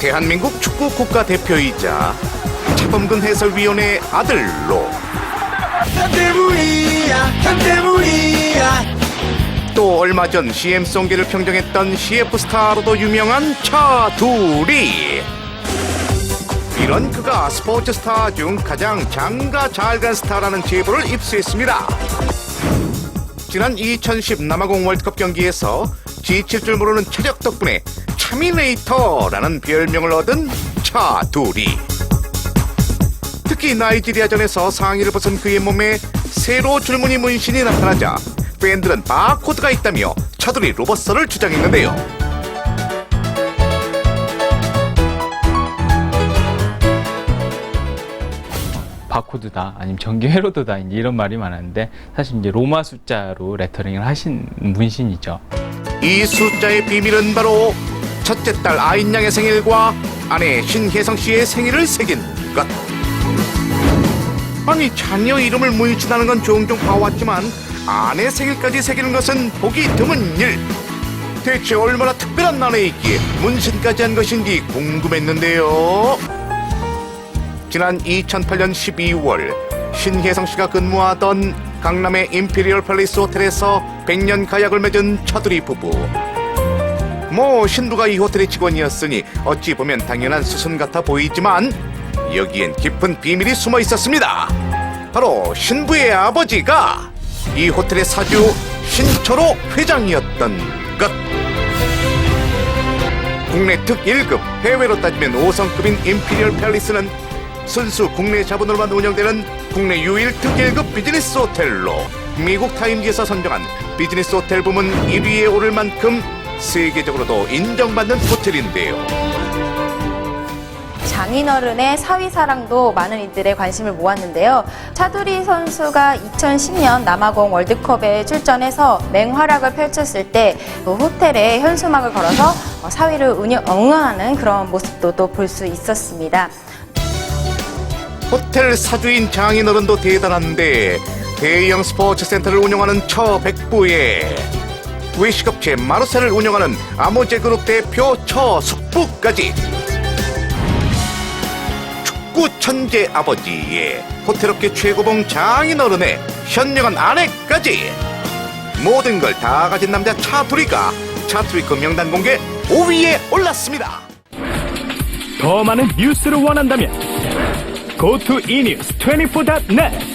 대한민국 축구 국가 대표이자 차범근 해설위원의 아들로. 현대무이야 현대무이야. 또 얼마 전 CM송계를 평정했던 CF 스타로도 유명한 차두리. 이런 그가 스포츠 스타 중 가장 장가 잘 간 스타라는 제보를 입수했습니다. 지난 2010 남아공 월드컵 경기에서 지칠 줄 모르는 체력 덕분에 차미네이터라는 별명을 얻은 차두리 특히 나이지리아전에서 상의를 벗은 그의 몸에 세로 줄무늬 문신이 나타나자 팬들은 바코드가 있다며 차두리 로버서를 주장했는데요. 바코드다 아니면 전기 회로도다 이제 이런 말이 많았는데 사실 이제 로마 숫자로 레터링을 하신 문신이죠. 이 숫자의 비밀은 바로 첫째 딸 아인 양의 생일과 아내 신혜성 씨의 생일을 새긴 것. 아니 자녀 이름을 문신하는 건 종종 봐왔지만 아내 생일까지 새기는 것은 보기 드문 일. 대체 얼마나 특별한 날에있기에 문신까지 한 것인지 궁금했는데요. 지난 2008년 12월 신혜성 씨가 근무하던 강남의 임페리얼 팰리스 호텔에서 100년 가약을 맺은 차두리 부부. 뭐 신부가 이 호텔의 직원이었으니 어찌 보면 당연한 수순 같아 보이지만 여기엔 깊은 비밀이 숨어 있었습니다. 바로 신부의 아버지가 이 호텔의 사주 신철호 회장이었던 것. 국내 특 1급, 해외로 따지면 5성급인 임피리얼 팰리스는 순수 국내 자본으로만 운영되는 국내 유일 특 1급 비즈니스 호텔로 미국 타임지에서 선정한 비즈니스 호텔 부문 1위에 오를 만큼 세계적으로도 인정받는 호텔인데요. 장인어른의 사위사랑도 많은 이들의 관심을 모았는데요. 차두리 선수가 2010년 남아공 월드컵에 출전해서 맹활약을 펼쳤을 때 그 호텔에 현수막을 걸어서 어, 사위를 응원하는 그런 모습도 또 볼 수 있었습니다. 호텔 사주인 장인어른도 대단한데 대형 스포츠 센터를 운영하는 처 백부에 외식업체 마르셀을 운영하는 아모제그룹 대표 처숙부까지. 축구 천재 아버지의 호텔업계 최고봉 장인어른의 현명한 아내까지. 모든 걸 다 가진 남자 차두리가 차트위크 명단 공개 5위에 올랐습니다. 더 많은 뉴스를 원한다면 go to enews24.net